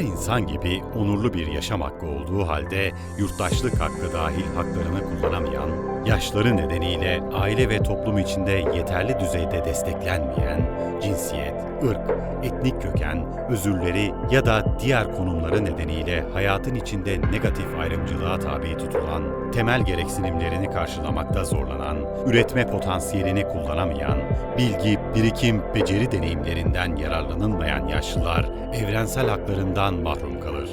insan gibi onurlu bir yaşam hakkı olduğu halde yurttaşlık hakkı dahil haklarını kullanamayan, yaşları nedeniyle aile ve toplum içinde yeterli düzeyde desteklenmeyen, cinsiyet, ırk, etnik köken, özürleri ya da diğer konumları nedeniyle hayatın içinde negatif ayrımcılığa tabi tutulan, temel gereksinimlerini karşılamakta zorlanan, üretme potansiyelini kullanamayan, bilgi, birikim, beceri deneyimlerinden yararlanılmayan yaşlılar evrensel haklarından mahrum kalır.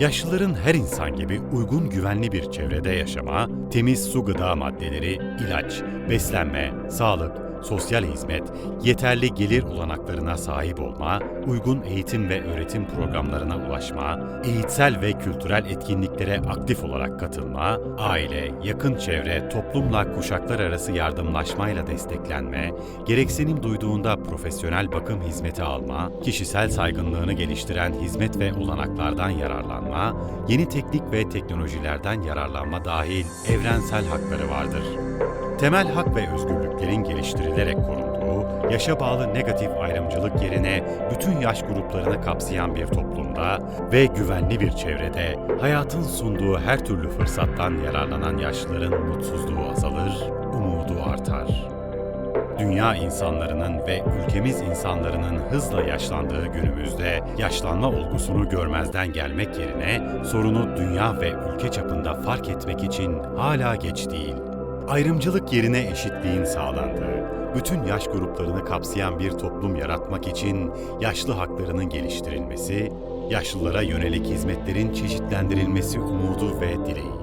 Yaşlıların her insan gibi uygun güvenli bir çevrede yaşama, temiz su gıda maddeleri, ilaç, beslenme, sağlık, sosyal hizmet, yeterli gelir olanaklarına sahip olma, uygun eğitim ve öğretim programlarına ulaşma, eğitsel ve kültürel etkinliklere aktif olarak katılma, aile, yakın çevre, toplumla kuşaklar arası yardımlaşmayla desteklenme, gereksinim duyduğunda profesyonel bakım hizmeti alma, kişisel saygınlığını geliştiren hizmet ve olanaklardan yararlanma, yeni teknik ve teknolojilerden yararlanma dahil evrensel hakları vardır. Temel hak ve özgürlüklerin geliştirilerek korunduğu, yaşa bağlı negatif ayrımcılık yerine bütün yaş gruplarını kapsayan bir toplumda ve güvenli bir çevrede hayatın sunduğu her türlü fırsattan yararlanan yaşlıların mutsuzluğu azalır, umudu artar. Dünya insanlarının ve ülkemiz insanlarının hızla yaşlandığı günümüzde yaşlanma olgusunu görmezden gelmek yerine sorunu dünya ve ülke çapında fark etmek için hala geç değil. Ayrımcılık yerine eşitliğin sağlandığı, bütün yaş gruplarını kapsayan bir toplum yaratmak için yaşlı haklarının geliştirilmesi, yaşlılara yönelik hizmetlerin çeşitlendirilmesi umudu ve dileği.